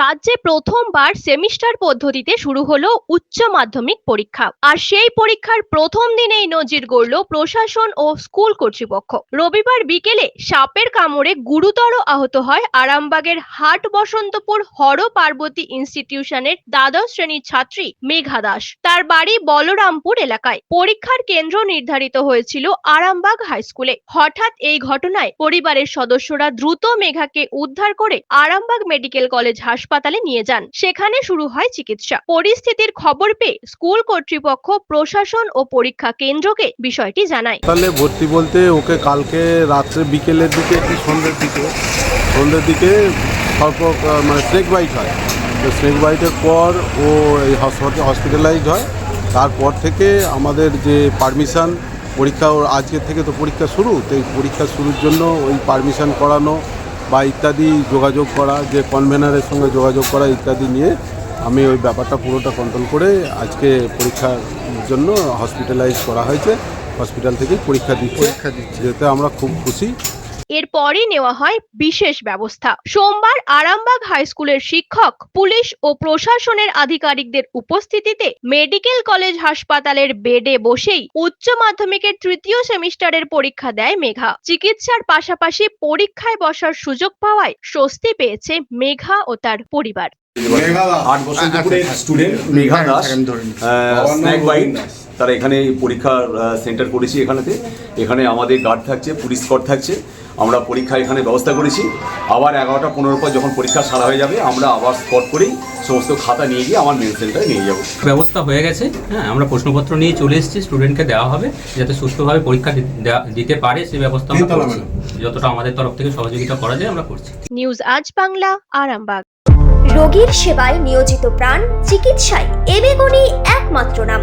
রাজ্যে প্রথমবার সেমিস্টার পদ্ধতিতে শুরু হলো উচ্চ মাধ্যমিক পরীক্ষা। আর সেই পরীক্ষার প্রথম দিনেই নজির গড়ল প্রশাসন ও স্কুল কর্তৃপক্ষ। রবিবার বিকেলে সাপের কামড়ে গুরুতর আহত হয় আরামবাগের হাট বসন্তপুর হর পার্বতী ইনস্টিটিউশনের দ্বাদশ শ্রেণির ছাত্রী মেঘা দাস। তার বাড়ি বলরামপুর এলাকায়। পরীক্ষার কেন্দ্র নির্ধারিত হয়েছিল আরামবাগ হাই স্কুলে। হঠাৎ এই ঘটনায় পরিবারের সদস্যরা দ্রুত মেঘাকে উদ্ধার করে আরামবাগ মেডিকেল কলেজ হাসপাতালে নিয়ে যান। সেখানে শুরু হয় চিকিৎসা। পরিস্থিতির খবর পেয়ে স্কুল কর্তৃপক্ষ, প্রশাসন ও পরীক্ষা কেন্দ্রকে বিষয়টি জানায়। তাহলে ভর্তি বলতে ওকে কালকে রাত্রে বিকেলের দিকে কি সন্ধ্যের দিকে সন্ধ্যের দিকে মানে স্নেক বাইট হয়। তো স্নেক বাইটের পর ও এই হসপিটালাইজড হয়। তারপর থেকে আমাদের যে পারমিশন পরীক্ষা ওর আজকে থেকে তো পরীক্ষা শুরু, তো এই পরীক্ষা শুরুর জন্য ওই পারমিশন করানো বা ইত্যাদি যোগাযোগ করা যে কনভেনারের সঙ্গে যোগাযোগ করা ইত্যাদি নিয়ে আমি ওই ব্যাপারটা পুরোটা কন্ট্রোল করে আজকে পরীক্ষার জন্য হসপিটালাইজ করা হয়েছে। হসপিটাল থেকেই পরীক্ষা দিচ্ছে। পরীক্ষা দিচ্ছে। যেতে আমরা খুব খুশি। এরপরই নেওয়া হয় বিশেষ ব্যবস্থা সোমবার আরামবাগ হাই স্কুলের শিক্ষক পুলিশ ও প্রশাসনের আধিকারিকদের উপস্থিতিতে মেডিকেল কলেজ হাসপাতালের বেডে বসেই উচ্চ মাধ্যমিকের তৃতীয় সেমিস্টারের পরীক্ষা দেয় মেঘা চিকিৎসার পাশাপাশি পরীক্ষায় বসার সুযোগ পাওয়ায় স্বস্তি পেয়েছে মেঘা ও তার পরিবার আট বছর। Student Megha Das. Snack bite তারা এখানে পরীক্ষার সেন্টার করেছি এখানেতে। এখানে আমাদের গার্ড থাকছে পুলিশ স্কট থাকছে। আমরা পরীক্ষা এখানে ব্যবস্থা করেছি। আবার এগারোটা পনেরো পর যখন পরীক্ষা সারা হয়ে যাবে আমরা আবার স্কট করেই সমস্ত খাতা নিয়ে গিয়ে আমার মেন সেন্টারে নিয়ে যাব। ব্যবস্থা হয়ে গেছে হ্যাঁ আমরা প্রশ্নপত্র নিয়ে চলে এসেছি স্টুডেন্টকে দেওয়া হবে যাতে সুস্থভাবে পরীক্ষা দিতে পারে সেই ব্যবস্থা আমরা করছি। যতটা আমাদের তরফ থেকে সহযোগিতা করা যায় আমরা করছি। নিউজ আজ বাংলা আরামবাগ। রোগীর সেবায় নিয়োজিত প্রাণ চিকিৎসায় এবেগুনি একমাত্র নাম।